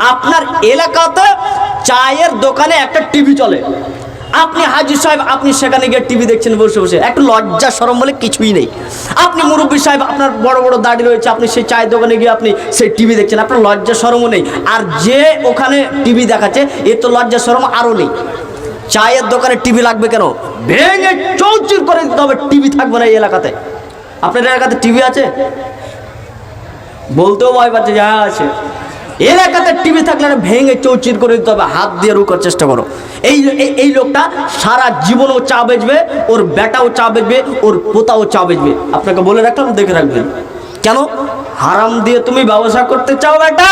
আপনার এলাকাতে চায়ের দোকানে একটা টিভি চলে। আপনি হাজি সাহেব, আপনি সেখানে গিয়ে টিভি দেখছেন বসে বসে। একটু লজ্জা সরম বলে কিছুই নেই। আপনি মুরব্বী সাহেব, আপনার বড় বড় দাড়ি রয়েছে, আপনি সেই চায়ের দোকানে গিয়ে আপনি সেই টিভি দেখছেন। আপনার লজ্জা সরমও নেই। আর যে ওখানে টিভি দেখাচ্ছে, এর তো লজ্জা সরম আরও নেই। চায়ের দোকানে টিভি লাগবে কেন? ভেঙে চৌচির করে দিতে হবে টিভি থাকবে না এই এলাকাতে। আপনার এলাকাতে টিভি আছে? বলতেও ভয় পাচ্ছে, যা আছে। এলাকাতে টিভি থাকলে ভেঙে চৌচির করে দিতে হবে, হাত দিয়ে রুকার চেষ্টা করো। এই এই- এই লোকটা সারা জীবনও চা বেচবে, ওর বেটাও চা বেচবে, ওর পোতাও চা বেচবে। আপনাকে বলে রাখলাম, দেখে রাখবেন। কেন? হারাম দিয়ে তুমি ব্যবসা করতে চাও বেটা?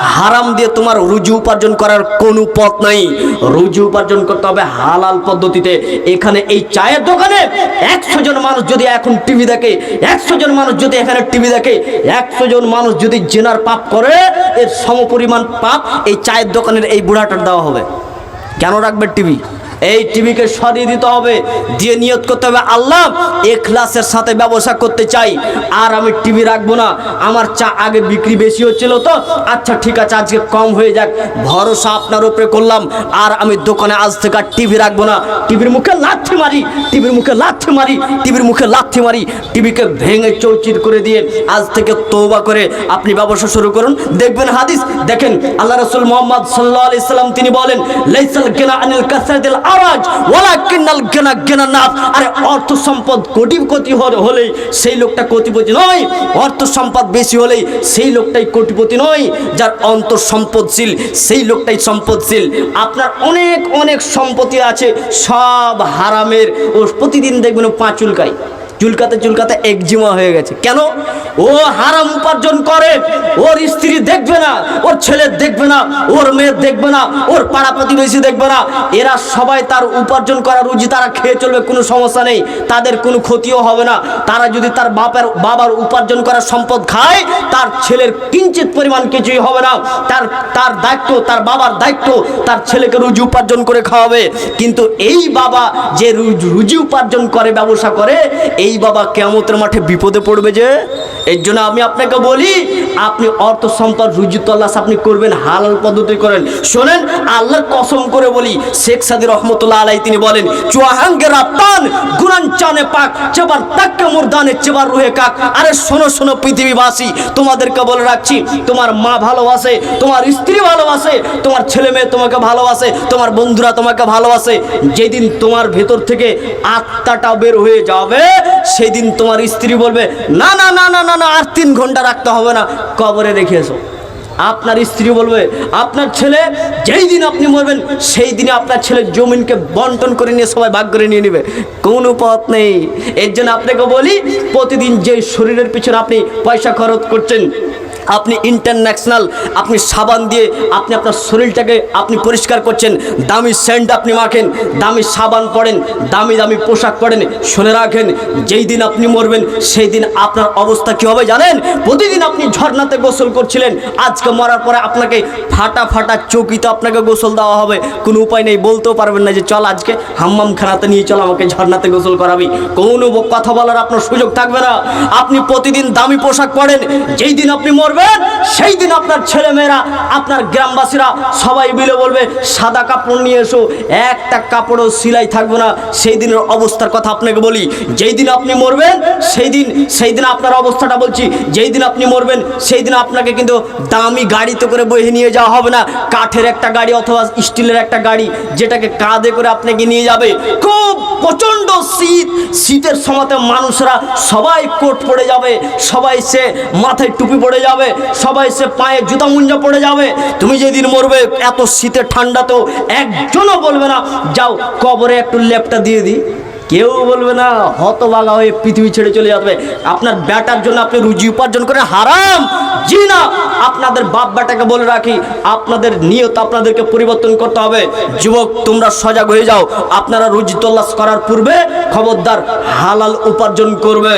হারাম দিয়ে তোমার রুজি উপার্জন করার কোনো পথ নাই। রুজি উপার্জন করতে হবে হালাল পদ্ধতিতে। এখানে এই চায়ের দোকানে একশো জন মানুষ যদি এখন টিভি দেখে, একশো জন মানুষ যদি এখানে টিভি দেখে, একশো জন মানুষ যদি জেনার পাপ করে এর সমপরিমাণ পাপ এই চায়ের দোকানের এই বুড়াটার দেওয়া হবে। কেন রাখবে টিভি? এই টিভিকে সরিয়ে দিতে হবে, দিয়ে নিয়ত করতে হবে, আল্লাহ এখলাসের সাথে ব্যবসা করতে চাই, আর আমি টিভি রাখব না, আমার চা আগে বিক্রি বেশি হচ্ছিল তো আচ্ছা ঠিক আছে, আজকে কম হয়ে যাক, ভরসা আপনার উপরে করলাম, আর আমি দোকানে আজ থেকে আর টিভি রাখব না, টিভির মুখে লাথি মারি, টিভির মুখে লাথি মারি, টিভির মুখে লাথি মারি, টিভিকে ভেঙে চৌচির করে দিয়ে আজ থেকে তৌবা করে আপনি ব্যবসা শুরু করুন, দেখবেন হাদিস, দেখেন আল্লাহ রসুল মোহাম্মদ সাল্লাহ সাল্লাম তিনি বলেন, লাইসাল গেনা আনিল কাসারাতিল আওয়াজ ওলা কিনাল গেনা গেনা নাফ। আরে অর্থ সম্পদ কোটিপতি হলে- হলেই সেই লোকটা কোটিপতি নয়। অর্থ সম্পদ বেশি হলেই সেই লোকটাই কোটিপতি নয়। যার অন্তর সম্পদশীল, সেই লোকটাই সম্পদশীল। আপনার অনেক অনেক সম্পত্তি আছে, সব হারামের। ও প্রতিদিন দেখবেন পাঁচুলকায় পাঁচ চুলকায় চুলকাতে চুলকাতে একজিমা হয়ে গেছে। কেন? ও হারাম উপার্জন করে। ওর স্ত্রী দেখবে না, ওর ছেলে দেখবে না, ওর মেয়ে দেখবে না, ওর পাড়া প্রতিবেশী দেখবে না। এরা সবাই তার উপার্জন করা রুজি তারা খেয়ে চলবে, কোনো সমস্যা নেই। তাদের কোনো ক্ষতিও হবে না। তারা যদি তার বাপের, বাবার উপার্জন করা সম্পদ খায়, তার ছেলের কিঞ্চিত পরিমাণ কিছুই হবে না। তার তার দায়িত্ব, তার বাবার দায়িত্ব, তার ছেলেকে রুজি উপার্জন করে খাওয়াবে। কিন্তু এই বাবা যে রুজি উপার্জন করে, ব্যবসা করে, এই বাবা কেমতের মাঠে বিপদে পড়বে যে? এর জন্য আমি আপনাকে বলি, আপনি অর্থ সম্পদ, রুজি তল্লাশ আপনি করবেন, হালাল পদ্ধতি করেন। শোনেন, আল্লাহর কসম করে বলি, শেখ সাদি রহমতুল্লাহ আলাই তিনি বলেন, চুয়াহাঙ্গে রাপ্তান গুরান চানে পাক, চেবার তাক্কে মুরদানে, চেবার রুহে কাক। আরে শোনো শোনো পৃথিবীবাসী, তোমাদেরকে বলে রাখছি, তোমার মা ভালোবাসে তোমার স্ত্রী ভালোবাসে তোমার ছেলে মেয়ে তোমাকে ভালোবাসে তোমার বন্ধুরা তোমাকে ভালোবাসে যেদিন তোমার ভেতর থেকে আত্মাটা বের হয়ে যাবে সেই দিন তোমার স্ত্রী বলবে, না না না না না না, আর তিন ঘণ্টা রাখতে হবে না। কবরে রেখে এসো আপনার স্ত্রী বলবে, আপনার ছেলে যেই দিন আপনি মরবেন, সেই দিনে আপনার ছেলে জমিনকে বন্টন করে নিয়ে সবাই ভাগ করে নিয়ে নেবে। কোনো পথ নেই। এর জন্য আপনাকে বলি, প্রতিদিন যে শরীরের পিছনে আপনি পয়সা খরচ করছেন আপনি ইন্টারন্যাশনাল আপনি সাবান দিয়ে আপনি আপনার শরীরটাকে আপনি পরিষ্কার করছেন, দামি সেন্ট আপনি মাখেন, দামি সাবান পরেন, দামি দামি পোশাক পরেন, শুনে রাখেন, যেই দিন আপনি মরবেন, সেই দিন আপনার অবস্থা কী হবে জানেন? প্রতিদিন আপনি ঝর্ণাতে গোসল করছিলেন, আজকে মরার পরে আপনাকে ফাটা ফাটা চকিতে আপনাকে গোসল দেওয়া হবে। কোনো উপায় নেই, বলতেও পারবেন না যে চল আজকে হাম্মাম খানাতে নিয়ে চল, আমাকে ঝর্ণাতে গোসল করাবি। কোনো কথা বলার আপনার সুযোগ থাকবে না। আপনি প্রতিদিন দামি পোশাক পরেন, যেই দিন আপনি মরবেন সেই দিন আপনার ছেলে মেয়েরা আপনার গ্রামবাসীরা সবাই মিলে বলবে, সাদা কাপড় নিয়ে এসো, একটা কাপড়ও সিলাই থাকবে না। সেই দিনের অবস্থার কথা আপনাকে বলি যেই দিন আপনি মরবেন সেই দিন সেই দিন আপনার অবস্থাটা বলছি যেই দিন আপনি মরবেন সেই দিন আপনাকে কিন্তু দামি গাড়িতে করে বয়ে নিয়ে যাওয়া হবে না। কাঠের একটা গাড়ি অথবা স্টিলের একটা গাড়ি, যেটাকে কাঁধে করে আপনাকে নিয়ে যাবে। খুব প্রচণ্ড শীত। শীতের সময়তে মানুষরা সবাই কোট পড়ে যাবে, সবাই সে মাথায় টুপি পড়ে যাবে, সবাই সে পায়ে জুতা মুঞ্জা পড়ে যাবে। তুমি যেদিন মরবে, এত শীতের তো একজনও বলবে না, যাও কবরে একটু লেপটা দিয়ে দিই। কেউ বলবে না হতবাগা হয়ে পৃথিবী ছেড়ে চলে যাবে। আপনার ব্যাটার জন্য আপনি রুজি উপার্জন করে হারাম। জি না, আপনাদের বাপ বেটাকে বলে রাখি, আপনাদের নিয়ত আপনাদেরকে পরিবর্তন করতে হবে। যুবক, তোমরা সজাগ হয়ে যাও। আপনারা রুজি তল্লাশ করার পূর্বে খবরদার হালাল উপার্জন করবে।